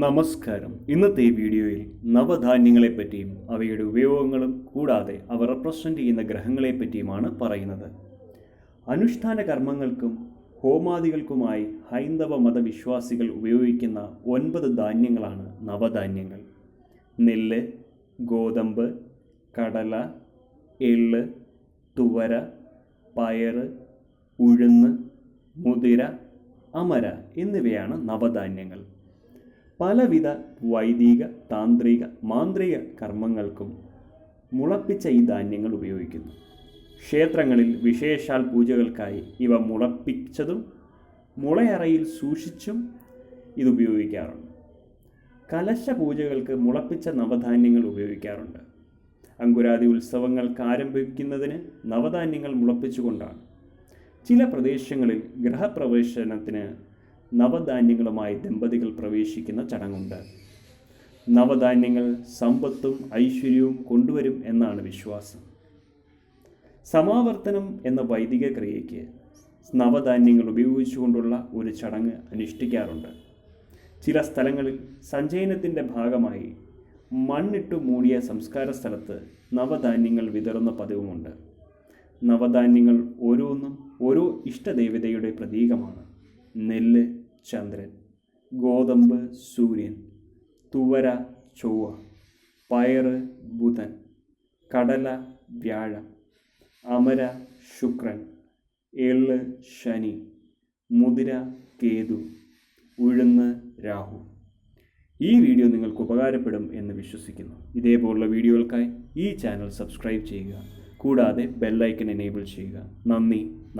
നമസ്കാരം. ഇന്നത്തെ ഈ വീഡിയോയിൽ നവധാന്യങ്ങളെപ്പറ്റിയും അവയുടെ ഉപയോഗങ്ങളും കൂടാതെ അവ റെപ്രസെന്റ് ചെയ്യുന്ന ഗ്രഹങ്ങളെപ്പറ്റിയുമാണ് പറയുന്നത്. അനുഷ്ഠാന കർമ്മങ്ങൾക്കും ഹോമാദികൾക്കുമായി ഹൈന്ദവ മതവിശ്വാസികൾ ഉപയോഗിക്കുന്ന ഒൻപത് ധാന്യങ്ങളാണ് നവധാന്യങ്ങൾ. നെല്ല് ഗോതമ്പ് കടല എള്ള് തുവര പയർ ഉഴുന്ന് മുതിര അമര എന്നിവയാണ് നവധാന്യങ്ങൾ. പലവിധ വൈദിക താന്ത്രിക മാന്ത്രിക കർമ്മങ്ങൾക്കും മുളപ്പിച്ച ഈ ധാന്യങ്ങൾ ഉപയോഗിക്കുന്നു. ക്ഷേത്രങ്ങളിൽ വിശേഷാൽ പൂജകൾക്കായി ഇവ മുളപ്പിച്ചതും മുളയറയിൽ സൂക്ഷിച്ചും ഇതുപയോഗിക്കാറുണ്ട് കലശ പൂജകൾക്ക് മുളപ്പിച്ച നവധാന്യങ്ങൾ ഉപയോഗിക്കാറുണ്ട്. അങ്കുരാതി ഉത്സവങ്ങൾക്ക് ആരംഭിക്കുന്നതിന് നവധാന്യങ്ങൾ മുളപ്പിച്ചുകൊണ്ടാണ്. ചില പ്രദേശങ്ങളിൽ ഗൃഹപ്രവേശനത്തിന് നവധാന്യങ്ങളുമായി ദമ്പതികൾ പ്രവേശിക്കുന്ന ചടങ്ങുണ്ട്. നവധാന്യങ്ങൾ സമ്പത്തും ഐശ്വര്യവും കൊണ്ടുവരും എന്നാണ് വിശ്വാസം. സമാവർത്തനം എന്ന വൈദിക ക്രിയയ്ക്ക് നവധാന്യങ്ങൾ ഉപയോഗിച്ചുകൊണ്ടുള്ള ഒരു ചടങ്ങ് അനുഷ്ഠിക്കാറുണ്ട്. ചില സ്ഥലങ്ങളിൽ സഞ്ചയനത്തിന്റെ ഭാഗമായി മണ്ണിട്ടു മൂടിയ സംസ്കാര സ്ഥലത്ത് നവധാന്യങ്ങൾ വിതറുന്ന പതിവുമുണ്ട്. നവധാന്യങ്ങൾ ഓരോന്നും ഓരോ ഇഷ്ടദേവതയുടെ പ്രതീകമാണ്. നെല്ല് ചന്ദ്രൻ ഗോതമ്പ് സൂര്യൻ തുവര ചൊവ്വ പയറ് ബുധൻ കടല വ്യാഴം അമര ശുക്രൻ എൾ ശനി മുതിര കേതു ഉഴുന്ന് രാഹു. ഈ വീഡിയോ നിങ്ങൾക്ക് ഉപകാരപ്പെടും എന്ന് വിശ്വസിക്കുന്നു. ഇതേപോലുള്ള വീഡിയോകൾക്കായി ഈ ചാനൽ സബ്സ്ക്രൈബ് ചെയ്യുക. കൂടാതെ ബെല്ലൈക്കൺ എനേബിൾ ചെയ്യുക. നന്ദി